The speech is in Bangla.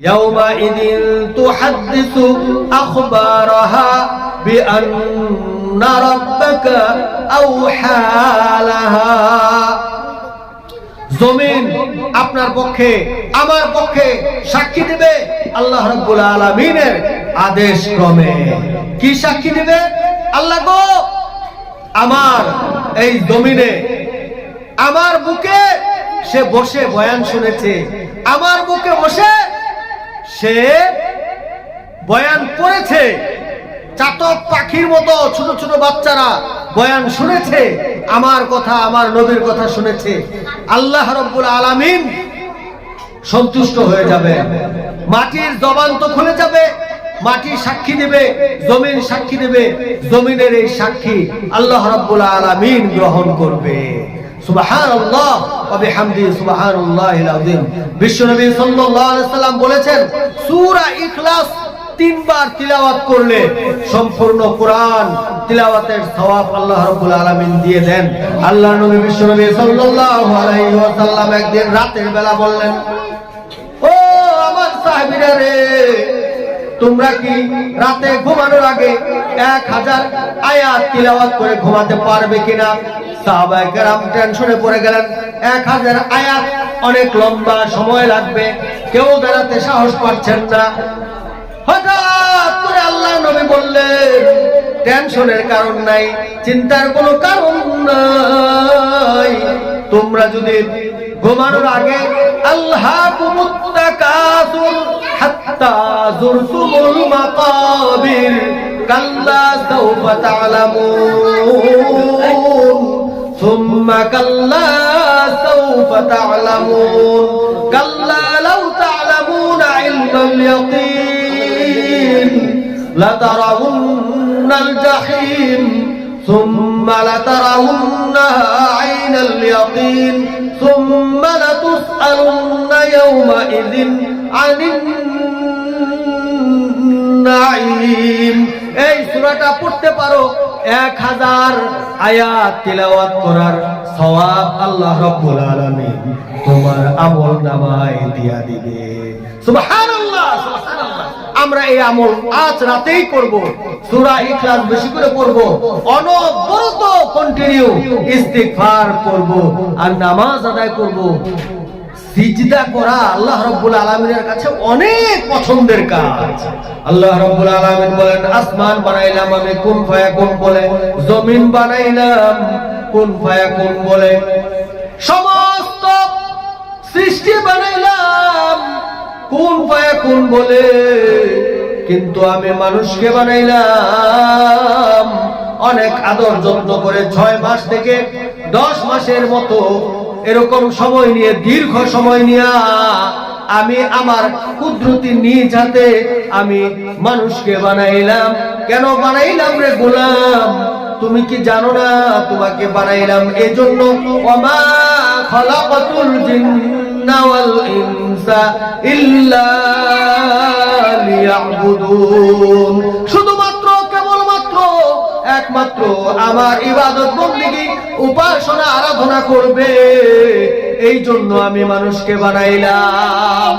يومئذ تحدث أخبارها بأن ربك أوحى لها জমিন আপনার পক্ষে আমার পক্ষে সাক্ষী দেবে আল্লাহ রাব্বুল আলামিনের আদেশ ক্রমে কি সাক্ষী দেবে আল্লাহ গো আমার এই জমিনে আমার বুকে সে বসে বয়ান শুনেছে আমার বুকে বসে সে বয়ান করেছে। চাতক পাখির মতো ছোট ছোট বাচ্চারা বয়ান শুনেছে, আমার কথা, আমার নবীর কথা শুনেছে। আল্লাহ রব্বুল আলামিন সন্তুষ্ট হয়ে যাবে। মাটির জবান তো খুলে যাবে, মাটি সাক্ষী দেবে, জমিন সাক্ষী দেবে, জমিনের এই সাক্ষী আল্লাহ রাব্বুল আলামিন গ্রহণ করবে। বলেছেন ইখলাস তিনবার তিলাওয়াত সম্পূর্ণ তিলাওয়াতের আল্লাহ নবী একদিন রাতের বেলা বললেন, ও আমার সাহাবীরা রে, তোমরা কি রাতে ঘুমানোর আগে এক হাজার আয়াত তিলাওয়াত করে ঘুমাতে পারবে কিনা? টেনশনে পড়ে এক হাজার অনেক লম্বা সময় লাগবে। কেউ বেড়াতে সাহস পাচ্ছেন না। হঠাৎ করে আল্লাহ নবী বললেন, টেনশনের কারণ নাই, চিন্তার কোনো কারণ নাই। তোমরা যদি ঘুমানোর আগে আল্লাহ কাল্লা সাউফা ثم كلا سوف تعلمون كلا لو تعلمون علم اليقين لترون الجحيم ثم لترونها عين اليقين ثم لتسألن يومئذ عن النعيم এই সূরাটা পড়তে পারো এক হাজার আয়াত তিলাওয়াত করার সওয়াব আল্লাহ রব্বুল আলামিন তোমার আমল নামায় দিয়া দিবে। সুবাহ সুবহানাল্লাহ! আমরা এই আমল আজ রাতেই করব। সূরা ইখলাস বেশি করে পড়ব। অনবরত কন্টিনিউ ইস্তিগফার করব আর নামাজ আদায় করব। সিজদা করা আল্লাহ রাব্বুল আলামিনের কাছে অনেক পছন্দের কাজ। আল্লাহ রাব্বুল আলামিন বলেন, আসমান বানাইলাম আমি, কুন ফায়াকুন বলে, জমিন বানাইলাম, কোন কুন ফায়াকুন বলে। সমস্ত সৃষ্টি বানাইলাম কোন ফায়াকুন বলে? কিন্তু আমি মানুষকে বানাইলাম। অনেক আদর যত্ন করে ছয় মাস থেকে দশ মাসের মতো এরকম সময় নিয়ে, দীর্ঘ সময় নিয়ে আমি আমার কুদরতি নিজ হাতে আমি মানুষকে বানাইলাম। কেন বানাইলাম রে গোলাম? তুমি কি জানো না তোমাকে বানাইলাম? এজন্য ওমা খালাকাতুল জিন্না ওয়াল শুধুমাত্র কেবলমাত্র একমাত্র আমার ইবাদত বন্দিগি উপাসনা আরাধনা করবে। এই জন্য আমি মানুষকে বানাইলাম।